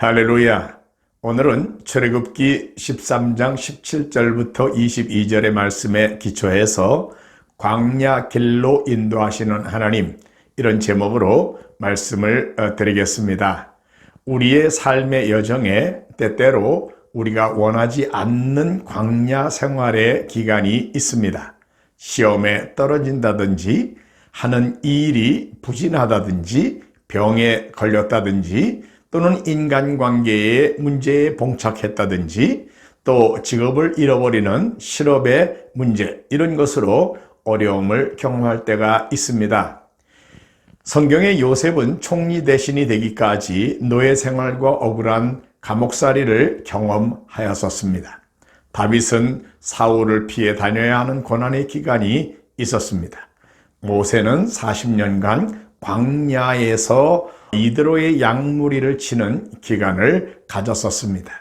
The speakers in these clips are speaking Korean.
할렐루야. 오늘은 출애굽기 13장 17절부터 22절의 말씀에 기초해서 광야 길로 인도하시는 하나님 이런 제목으로 말씀을 어, 드리겠습니다. 우리의 삶의 여정에 때때로 우리가 원하지 않는 광야 생활의 기간이 있습니다. 시험에 떨어진다든지 하는 일이 부진하다든지 병에 걸렸다든지 또는 인간관계의 문제에 봉착했다든지 또 직업을 잃어버리는 실업의 문제 이런 것으로 어려움을 경험할 때가 있습니다. 성경의 요셉은 총리 대신이 되기까지 노예 생활과 억울한 감옥살이를 경험하였었습니다. 다윗은 사울을 피해 다녀야 하는 고난의 기간이 있었습니다. 모세는 40년간 광야에서 이드로의 양무리를 치는 기간을 가졌었습니다.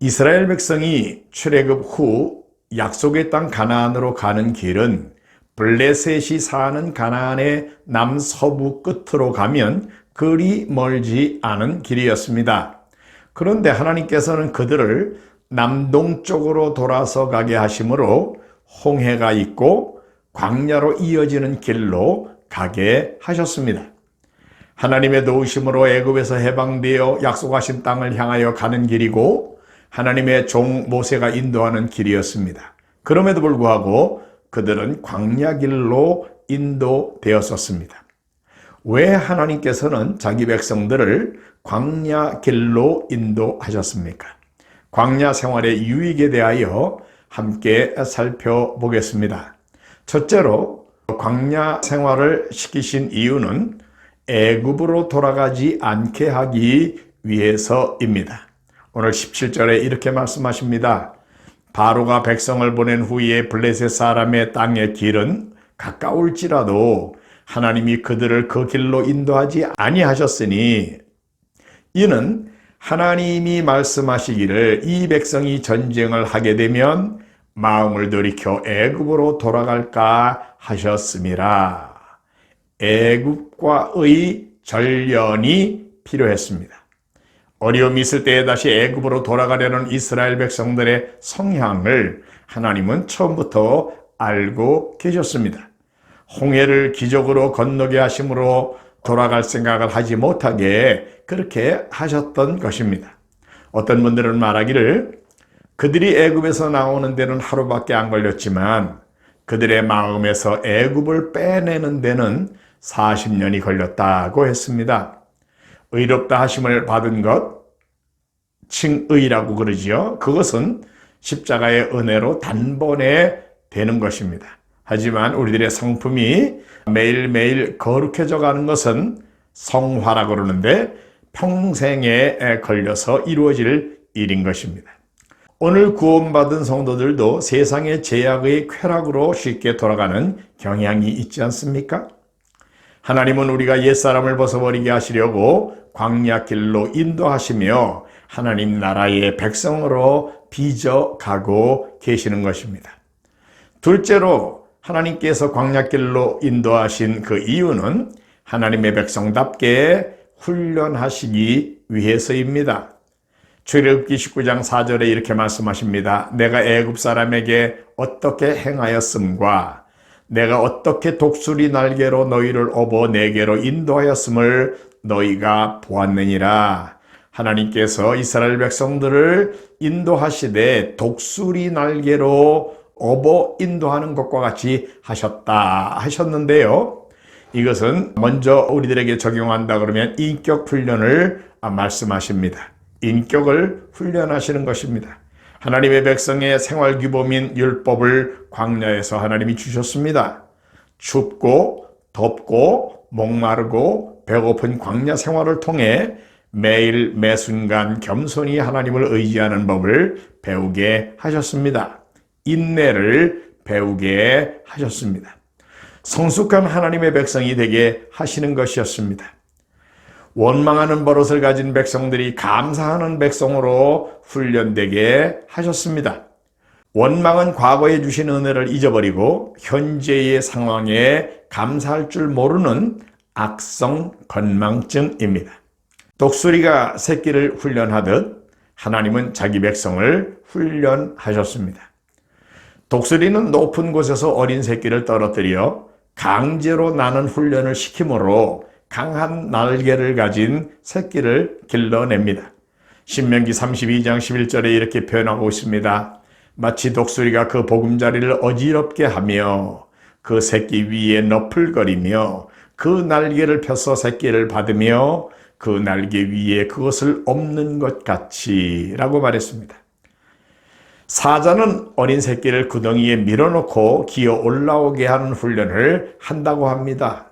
이스라엘 백성이 출애굽 후 약속의 땅 가나안으로 가는 길은 블레셋이 사는 가나안의 남서부 끝으로 가면 그리 멀지 않은 길이었습니다. 그런데 하나님께서는 그들을 남동쪽으로 돌아서 가게 하심으로 홍해가 있고 광야로 이어지는 길로 가게 하셨습니다. 하나님의 도우심으로 애굽에서 해방되어 약속하신 땅을 향하여 가는 길이고 하나님의 종 모세가 인도하는 길이었습니다. 그럼에도 불구하고 그들은 광야 길로 인도되었었습니다. 왜 하나님께서는 자기 백성들을 광야 길로 인도하셨습니까? 광야 생활의 유익에 대하여 함께 살펴보겠습니다. 첫째로 광야 생활을 시키신 이유는 애굽으로 돌아가지 않게 하기 위해서입니다. 오늘 17절에 이렇게 말씀하십니다. 바로가 백성을 보낸 후에 블레셋 사람의 땅의 길은 가까울지라도 하나님이 그들을 그 길로 인도하지 아니하셨으니 이는 하나님이 말씀하시기를 이 백성이 전쟁을 하게 되면 마음을 돌이켜 애굽으로 돌아갈까 하셨습니다. 애굽과의 전련이 필요했습니다. 어려움이 있을 때에 다시 애굽으로 돌아가려는 이스라엘 백성들의 성향을 하나님은 처음부터 알고 계셨습니다. 홍해를 기적으로 건너게 하심으로 돌아갈 생각을 하지 못하게 그렇게 하셨던 것입니다. 어떤 분들은 말하기를 그들이 애굽에서 나오는 데는 하루밖에 안 걸렸지만 그들의 마음에서 애굽을 빼내는 데는 40년이 걸렸다고 했습니다. 의롭다 하심을 받은 것, 칭의라고 그러지요. 그것은 십자가의 은혜로 단번에 되는 것입니다. 하지만 우리들의 성품이 매일매일 거룩해져 가는 것은 성화라고 그러는데 평생에 걸려서 이루어질 일인 것입니다. 오늘 구원받은 성도들도 세상의 제약의 쾌락으로 쉽게 돌아가는 경향이 있지 않습니까? 하나님은 우리가 옛사람을 벗어버리게 하시려고 광야 길로 인도하시며 하나님 나라의 백성으로 빚어가고 계시는 것입니다. 둘째로 하나님께서 광야길로 인도하신 그 이유는 하나님의 백성답게 훈련하시기 위해서입니다. 출애굽기 19장 4절에 이렇게 말씀하십니다. 내가 애굽 사람에게 어떻게 행하였음과 내가 어떻게 독수리 날개로 너희를 업어 내게로 인도하였음을 너희가 보았느니라. 하나님께서 이스라엘 백성들을 인도하시되 독수리 날개로 업어 인도하는 것과 같이 하셨다 하셨는데요. 이것은 먼저 우리들에게 적용한다 그러면 인격 훈련을 말씀하십니다. 인격을 훈련하시는 것입니다. 하나님의 백성의 생활 규범인 율법을 광야에서 하나님이 주셨습니다. 춥고 덥고 목마르고 배고픈 광야 생활을 통해 매일 매 순간 겸손히 하나님을 의지하는 법을 배우게 하셨습니다. 인내를 배우게 하셨습니다. 성숙한 하나님의 백성이 되게 하시는 것이었습니다. 원망하는 버릇을 가진 백성들이 감사하는 백성으로 훈련되게 하셨습니다. 원망은 과거에 주신 은혜를 잊어버리고 현재의 상황에 감사할 줄 모르는 악성 건망증입니다. 독수리가 새끼를 훈련하듯 하나님은 자기 백성을 훈련하셨습니다. 독수리는 높은 곳에서 어린 새끼를 떨어뜨려 강제로 나는 훈련을 시키므로 강한 날개를 가진 새끼를 길러냅니다. 신명기 32장 11절에 이렇게 표현하고 있습니다. 마치 독수리가 그 보금자리를 어지럽게 하며 그 새끼 위에 너풀거리며 그 날개를 펴서 새끼를 받으며 그 날개 위에 그것을 엎는 것 같이 라고 말했습니다. 사자는 어린 새끼를 구덩이에 밀어놓고 기어 올라오게 하는 훈련을 한다고 합니다.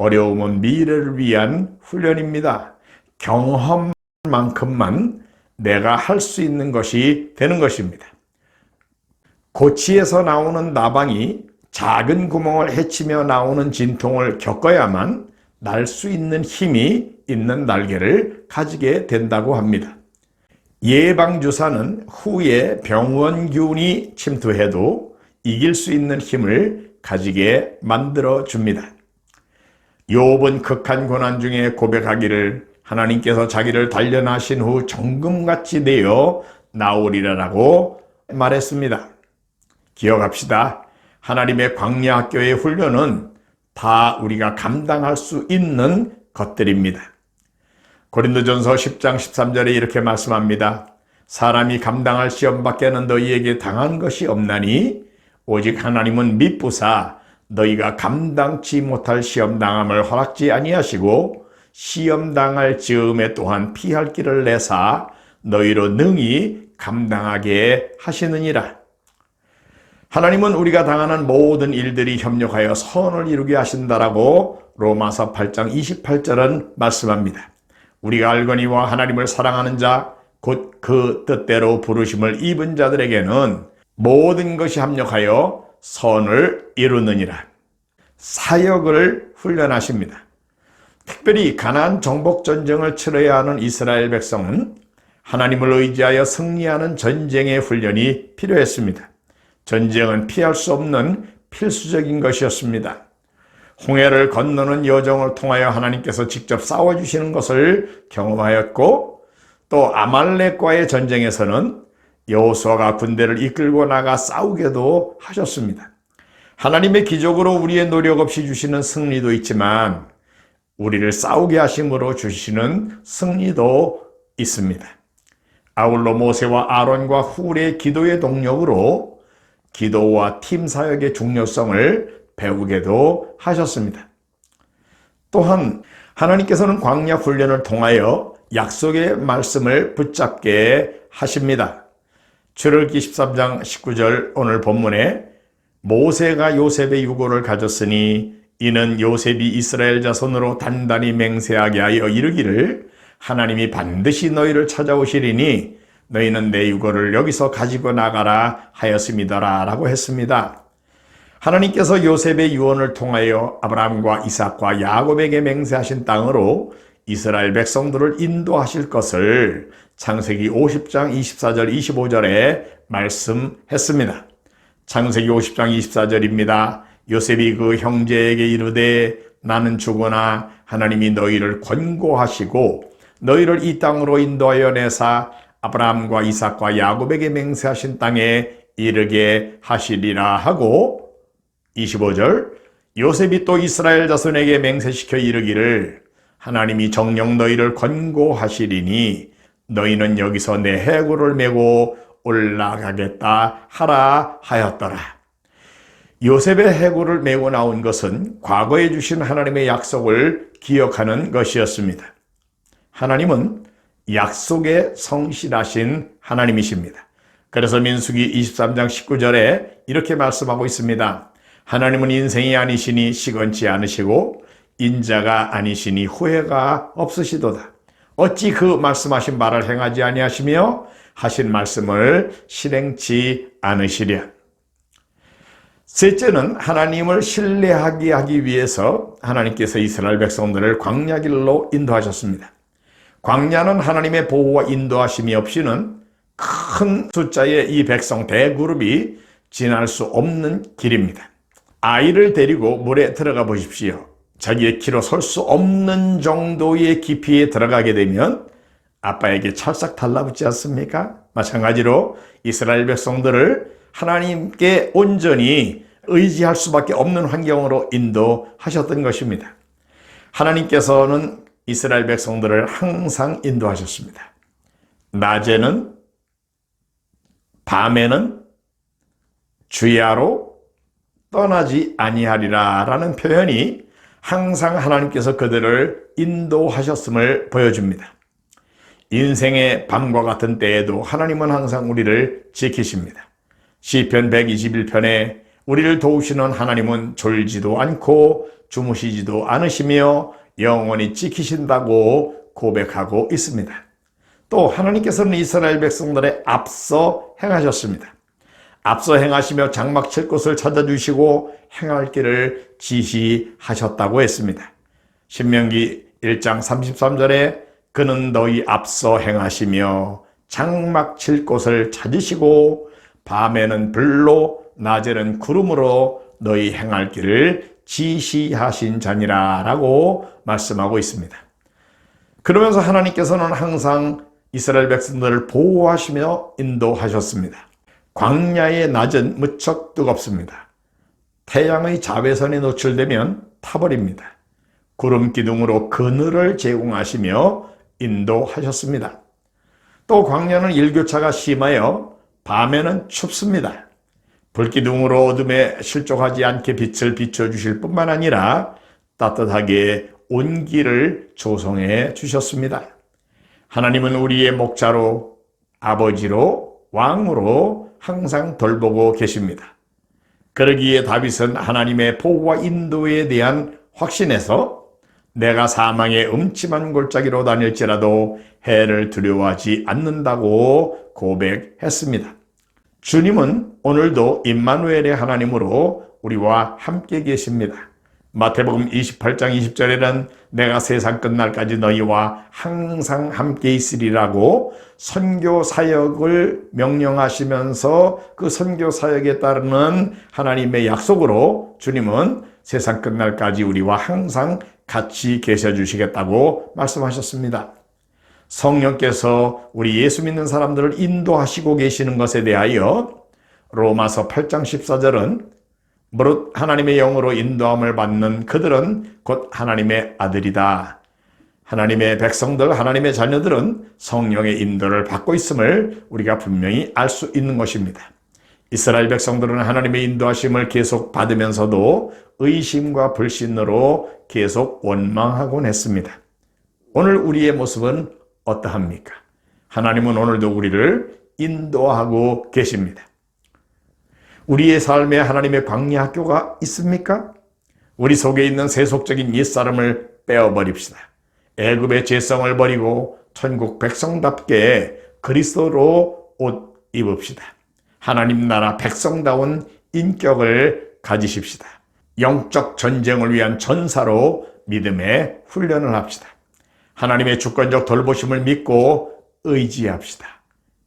어려움은 미래를 위한 훈련입니다. 경험만큼만 내가 할 수 있는 것이 되는 것입니다. 고치에서 나오는 나방이 작은 구멍을 헤치며 나오는 진통을 겪어야만 날 수 있는 힘이 있는 날개를 가지게 된다고 합니다. 예방주사는 후에 병원균이 침투해도 이길 수 있는 힘을 가지게 만들어 줍니다. 욥은 극한 고난 중에 고백하기를 하나님께서 자기를 단련하신 후 정금같이 되어 나오리라라고 말했습니다. 기억합시다. 하나님의 광야 학교의 훈련은 다 우리가 감당할 수 있는 것들입니다. 고린도전서 10장 13절에 이렇게 말씀합니다. 사람이 감당할 시험 밖에는 너희에게 당한 것이 없나니 오직 하나님은 미쁘사 너희가 감당치 못할 시험 당함을 허락지 아니하시고 시험 당할 즈음에 또한 피할 길을 내사 너희로 능히 감당하게 하시느니라. 하나님은 우리가 당하는 모든 일들이 협력하여 선을 이루게 하신다라고 로마서 8장 28절은 말씀합니다. 우리가 알거니와 하나님을 사랑하는 자, 곧 그 뜻대로 부르심을 입은 자들에게는 모든 것이 합력하여 선을 이루느니라. 사역을 훈련하십니다. 특별히 가난 정복 전쟁을 치러야 하는 이스라엘 백성은 하나님을 의지하여 승리하는 전쟁의 훈련이 필요했습니다. 전쟁은 피할 수 없는 필수적인 것이었습니다. 홍해를 건너는 여정을 통하여 하나님께서 직접 싸워주시는 것을 경험하였고 또 아말렉과의 전쟁에서는 여호수아가 군대를 이끌고 나가 싸우게도 하셨습니다. 하나님의 기적으로 우리의 노력 없이 주시는 승리도 있지만 우리를 싸우게 하심으로 주시는 승리도 있습니다. 아울러 모세와 아론과 훌의 기도의 동력으로 기도와 팀 사역의 중요성을 배우게도 하셨습니다. 또한 하나님께서는 광야 훈련을 통하여 약속의 말씀을 붙잡게 하십니다. 출애굽기 13장 19절 오늘 본문에 모세가 요셉의 유고를 가졌으니 이는 요셉이 이스라엘 자손으로 단단히 맹세하게 하여 이르기를 하나님이 반드시 너희를 찾아오시리니 너희는 내 유고를 여기서 가지고 나가라 하였음이더라 라고 했습니다. 하나님께서 요셉의 유언을 통하여 아브라함과 이삭과 야곱에게 맹세하신 땅으로 이스라엘 백성들을 인도하실 것을 창세기 50장 24절 25절에 말씀했습니다. 창세기 50장 24절입니다. 요셉이 그 형제에게 이르되 나는 죽으나 하나님이 너희를 권고하시고 너희를 이 땅으로 인도하여 내사 아브라함과 이삭과 야곱에게 맹세하신 땅에 이르게 하시리라 하고 25절 요셉이 또 이스라엘 자손에게 맹세시켜 이르기를 하나님이 정령 너희를 권고하시리니 너희는 여기서 내 해고를 메고 올라가겠다 하라 하였더라. 요셉의 해고를 메고 나온 것은 과거에 주신 하나님의 약속을 기억하는 것이었습니다. 하나님은 약속에 성실하신 하나님이십니다. 그래서 민수기 23장 19절에 이렇게 말씀하고 있습니다. 하나님은 인생이 아니시니 시건치 않으시고 인자가 아니시니 후회가 없으시도다. 어찌 그 말씀하신 말을 행하지 아니하시며 하신 말씀을 실행치 않으시랴. 셋째는 하나님을 신뢰하게 하기 위해서 하나님께서 이스라엘 백성들을 광야 길로 인도하셨습니다. 광야는 하나님의 보호와 인도하심이 없이는 큰 숫자의 이 백성 대그룹이 지날 수 없는 길입니다. 아이를 데리고 물에 들어가 보십시오. 자기의 키로 설 수 없는 정도의 깊이에 들어가게 되면 아빠에게 찰싹 달라붙지 않습니까? 마찬가지로 이스라엘 백성들을 하나님께 온전히 의지할 수밖에 없는 환경으로 인도하셨던 것입니다. 하나님께서는 이스라엘 백성들을 항상 인도하셨습니다. 낮에는 밤에는 주야로 떠나지 아니하리라 라는 표현이 항상 하나님께서 그들을 인도하셨음을 보여줍니다. 인생의 밤과 같은 때에도 하나님은 항상 우리를 지키십니다. 시편 121편에 우리를 도우시는 하나님은 졸지도 않고 주무시지도 않으시며 영원히 지키신다고 고백하고 있습니다. 또 하나님께서는 이스라엘 백성들의 앞서 행하셨습니다. 앞서 행하시며 장막 칠 곳을 찾아주시고 행할 길을 지시하셨다고 했습니다. 신명기 1장 33절에 그는 너희 앞서 행하시며 장막 칠 곳을 찾으시고 밤에는 불로 낮에는 구름으로 너희 행할 길을 지시하신 자니라 라고 말씀하고 있습니다. 그러면서 하나님께서는 항상 이스라엘 백성들을 보호하시며 인도하셨습니다. 광야의 낮은 무척 뜨겁습니다. 태양의 자외선에 노출되면 타버립니다. 구름 기둥으로 그늘을 제공하시며 인도하셨습니다. 또 광야는 일교차가 심하여 밤에는 춥습니다. 불기둥으로 어둠에 실족하지 않게 빛을 비춰주실 뿐만 아니라 따뜻하게 온기를 조성해 주셨습니다. 하나님은 우리의 목자로 아버지로 왕으로 항상 돌보고 계십니다. 그러기에 다윗은 하나님의 보호와 인도에 대한 확신에서 내가 사망의 음침한 골짜기로 다닐지라도 해를 두려워하지 않는다고 고백했습니다. 주님은 오늘도 임마누엘의 하나님으로 우리와 함께 계십니다. 마태복음 28장 20절에는 내가 세상 끝날까지 너희와 항상 함께 있으리라고 선교 사역을 명령하시면서 그 선교 사역에 따르는 하나님의 약속으로 주님은 세상 끝날까지 우리와 항상 같이 계셔 주시겠다고 말씀하셨습니다. 성령께서 우리 예수 믿는 사람들을 인도하시고 계시는 것에 대하여 로마서 8장 14절은 무릇 하나님의 영으로 인도함을 받는 그들은 곧 하나님의 아들이다. 하나님의 백성들, 하나님의 자녀들은 성령의 인도를 받고 있음을 우리가 분명히 알 수 있는 것입니다. 이스라엘 백성들은 하나님의 인도하심을 계속 받으면서도 의심과 불신으로 계속 원망하곤 했습니다. 오늘 우리의 모습은 어떠합니까? 하나님은 오늘도 우리를 인도하고 계십니다. 우리의 삶에 하나님의 광야 학교가 있습니까? 우리 속에 있는 세속적인 옛사람을 빼어버립시다. 애굽의 죄성을 버리고 천국 백성답게 그리스도로 옷 입읍시다. 하나님 나라 백성다운 인격을 가지십시다. 영적 전쟁을 위한 전사로 믿음의 훈련을 합시다. 하나님의 주권적 돌보심을 믿고 의지합시다.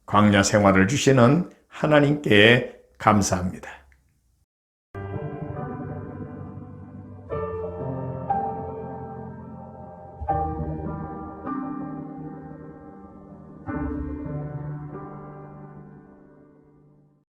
광야 생활을 주시는 하나님께 감사합니다.